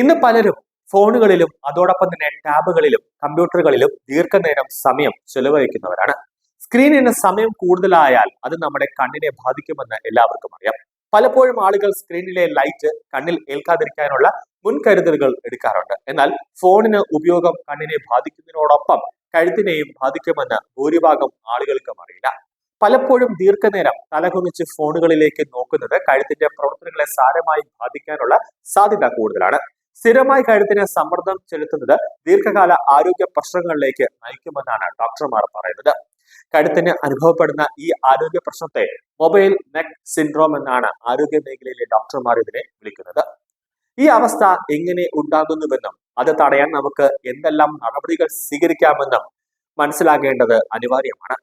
ഇന്ന് പലരും ഫോണുകളിലും അതോടൊപ്പം തന്നെ ടാബുകളിലും കമ്പ്യൂട്ടറുകളിലും ദീർഘനേരം സമയം ചെലവഴിക്കുന്നവരാണ്. സ്ക്രീനിന് സമയം കൂടുതലായാൽ അത് നമ്മുടെ കണ്ണിനെ ബാധിക്കുമെന്ന് എല്ലാവർക്കും അറിയാം. പലപ്പോഴും ആളുകൾ സ്ക്രീനിലെ ലൈറ്റ് കണ്ണിൽ ഏൽക്കാതിരിക്കാനുള്ള മുൻകരുതലുകൾ എടുക്കാറുണ്ട്. എന്നാൽ ഫോണിന് ഉപയോഗം കണ്ണിനെ ബാധിക്കുന്നതിനോടൊപ്പം കഴുത്തിനെയും ബാധിക്കുമെന്ന് ഭൂരിഭാഗം ആളുകൾക്കും അറിയില്ല. പലപ്പോഴും ദീർഘനേരം തലകുനിച്ച് ഫോണുകളിലേക്ക് നോക്കുന്നത് കഴുത്തിന്റെ പ്രവർത്തനങ്ങളെ സാരമായി ബാധിക്കാനുള്ള സാധ്യത കൂടുതലാണ്. സ്ഥിരമായി കഴുത്തിന് സമ്മർദ്ദം ചെലുത്തുന്നത് ദീർഘകാല ആരോഗ്യ പ്രശ്നങ്ങളിലേക്ക് നയിക്കുമെന്നാണ് ഡോക്ടർമാർ പറയുന്നത്. കഴുത്തിന് അനുഭവപ്പെടുന്ന ഈ ആരോഗ്യ പ്രശ്നത്തെ മൊബൈൽ നെക്ക് സിൻഡ്രോം എന്നാണ് ആരോഗ്യ മേഖലയിലെ ഡോക്ടർമാർ ഇതിനെ വിളിക്കുന്നത്. ഈ അവസ്ഥ എങ്ങനെ ഉണ്ടാകുന്നുവെന്നും അത് തടയാൻ നമുക്ക് എന്തെല്ലാം നടപടികൾ സ്വീകരിക്കാമെന്നും മനസ്സിലാക്കേണ്ടത് അനിവാര്യമാണ്.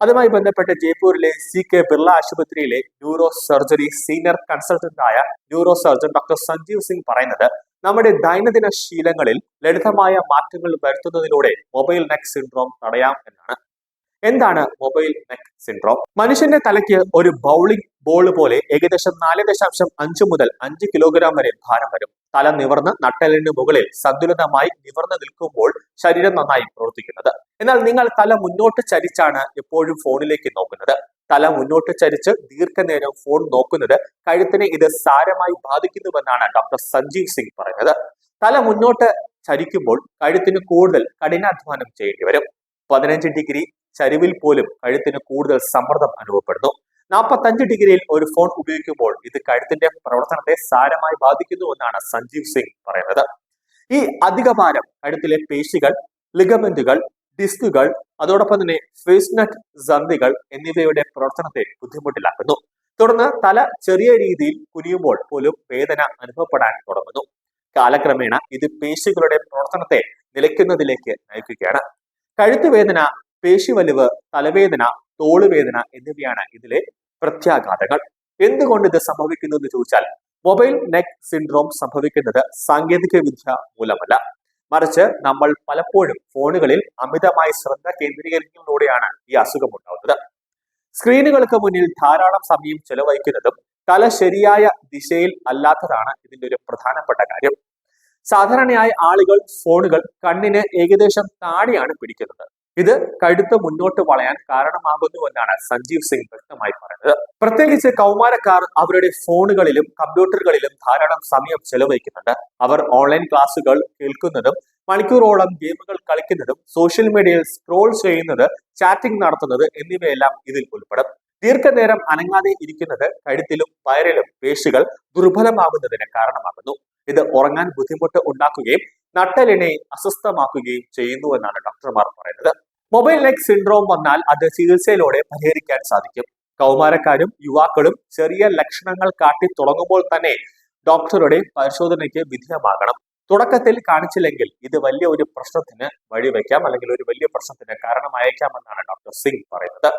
അതുമായി ബന്ധപ്പെട്ട് ജയ്പൂരിലെ സി കെ ബിർള ആശുപത്രിയിലെ ന്യൂറോ സർജറി സീനിയർ കൺസൾട്ടന്റ് ആയ neuro surgeon doctor Sanjeev Singh പറയുന്നത് നമ്മുടെ ദൈനംദിന ശീലങ്ങളിൽ ലളിതമായ മാറ്റങ്ങൾ വരുത്തുന്നതിലൂടെ മൊബൈൽ നെക്ക് സിൻഡ്രോം തടയാം എന്നാണ്. എന്താണ് മൊബൈൽ നെക്ക് സിൻഡ്രോം? മനുഷ്യന്റെ തലയ്ക്ക് ഒരു ബൗളിംഗ് ബോൾ പോലെ ഏകദേശം നാല് ദശാംശം അഞ്ച് മുതൽ അഞ്ച് കിലോഗ്രാം വരെ ഭാരം വരും. തല നിവർന്ന് നട്ടലിന് മുകളിൽ സന്തുലിതമായി നിവർന്ന് നിൽക്കുമ്പോൾ ശരീരം നന്നായി പ്രവർത്തിക്കുന്നത്. എന്നാൽ നിങ്ങൾ തല മുന്നോട്ട് ചരിച്ചാണ് എപ്പോഴും ഫോണിലേക്ക് നോക്കുന്നത്. തല മുന്നോട്ട് ചരിച്ച് ദീർഘനേരം ഫോൺ നോക്കുന്നത് കഴുത്തിനെ ഇത് സാരമായി ബാധിക്കുന്നുവെന്നാണ് ഡോക്ടർ സഞ്ജീവ് സിംഗ് പറയുന്നത്. തല മുന്നോട്ട് ചരിക്കുമ്പോൾ കഴുത്തിന് കൂടുതൽ കഠിനാധ്വാനം ചെയ്യേണ്ടി വരും. പതിനഞ്ച് ഡിഗ്രി ചരിവിൽ പോലും കഴുത്തിന് കൂടുതൽ സമ്മർദ്ദം അനുഭവപ്പെടുന്നു. നാൽപ്പത്തഞ്ച് ഡിഗ്രിയിൽ ഒരു ഫോൺ ഉപയോഗിക്കുമ്പോൾ ഇത് കഴുത്തിന്റെ പ്രവർത്തനത്തെ സാരമായി ബാധിക്കുന്നു എന്നാണ് സഞ്ജീവ് സിംഗ് പറയുന്നത്. ഈ അധികഭാരം കഴുത്തിലെ പേശികൾ ലിഗമെന്റുകൾ ഡിസ്കുകൾ അതോടൊപ്പം തന്നെ ഫേസ്നട്ട് സന്ധികൾ എന്നിവയുടെ പ്രവർത്തനത്തെ ബുദ്ധിമുട്ടിലാക്കുന്നു. തുടർന്ന് തല ചെറിയ രീതിയിൽ കുനിയുമ്പോൾ പോലും വേദന അനുഭവപ്പെടാൻ തുടങ്ങുന്നു. കാലക്രമേണ ഇത് പേശികളുടെ പ്രവർത്തനത്തെ നിലയ്ക്കുന്നതിലേക്ക് നയിക്കുകയാണ്. കഴുത്തുവേദന പേശിവലിവ് തലവേദന തോളുവേദന എന്നിവയാണ് ഇതിലെ പ്രത്യാഘാതങ്ങൾ. എന്തുകൊണ്ട് ഇത് സംഭവിക്കുന്നു എന്ന് ചോദിച്ചാൽ മൊബൈൽ നെക്ക് സിൻഡ്രോം സംഭവിക്കുന്നത് സാങ്കേതിക വിദ്യ മൂലമല്ല. മറിച്ച് നമ്മൾ പലപ്പോഴും ഫോണുകളിൽ അമിതമായി ശ്രദ്ധ കേന്ദ്രീകരിക്കുന്നതിലൂടെയാണ് ഈ അസുഖം ഉണ്ടാവുന്നത് സ്ക്രീനുകൾക്ക് മുന്നിൽ ധാരാളം സമയം ചെലവഴിക്കുന്നതും തല ശരിയായ ദിശയിൽ അല്ലാത്തതാണ് ഇതിന്റെ ഒരു പ്രധാനപ്പെട്ട കാര്യം. സാധാരണയായി ആളുകൾ ഫോണുകൾ കണ്ണിന് ഏകദേശം താടിയാണ് പിടിക്കുന്നത്. ഇത് കഴുത്ത് മുന്നോട്ട് വളയാൻ കാരണമാകുന്നു എന്നാണ് സഞ്ജീവ് സിംഗ് വ്യക്തമായി പറയുന്നത്. പ്രത്യേകിച്ച് കൗമാരക്കാർ അവരുടെ ഫോണുകളിലും കമ്പ്യൂട്ടറുകളിലും ധാരാളം സമയം ചെലവഴിക്കുന്നുണ്ട്. അവർ ഓൺലൈൻ ക്ലാസുകൾ കേൾക്കുന്നതും മണിക്കൂറോളം ഗെയിമുകൾ കളിക്കുന്നതും സോഷ്യൽ മീഡിയയിൽ സ്ക്രോൾ ചെയ്യുന്നത് ചാറ്റിംഗ് നടത്തുന്നത് എന്നിവയെല്ലാം ഇതിൽ ഉൾപ്പെടും. ദീർഘനേരം അനങ്ങാതെ ഇരിക്കുന്നത് കഴുത്തിലും വയറിലും പേശികൾ ദുർബലമാകുന്നതിന് കാരണമാകുന്നു. ഇത് ഉറങ്ങാൻ ബുദ്ധിമുട്ട് ഉണ്ടാക്കുകയും നട്ടലിനെ അസ്വസ്ഥമാക്കുകയും ചെയ്യുന്നു എന്നാണ് ഡോക്ടർമാർ പറയുന്നത്. മൊബൈൽ നെക്ക് സിൻഡ്രോം വന്നാൽ അത് ചികിത്സയിലൂടെ പരിഹരിക്കാൻ സാധിക്കും. കൗമാരക്കാരും യുവാക്കളും ചെറിയ ലക്ഷണങ്ങൾ കാട്ടി തുടങ്ങുമ്പോൾ തന്നെ ഡോക്ടറുടെ പരിശോധനയ്ക്ക് വിധേയമാകണം. തുടക്കത്തിൽ കാണിച്ചില്ലെങ്കിൽ ഇത് വലിയ ഒരു പ്രശ്നത്തിന് വഴിവെക്കാം അല്ലെങ്കിൽ ഒരു വലിയ പ്രശ്നത്തിന് കാരണമായേക്കാമെന്നാണ് ഡോക്ടർ സിംഗ് പറയുന്നത്.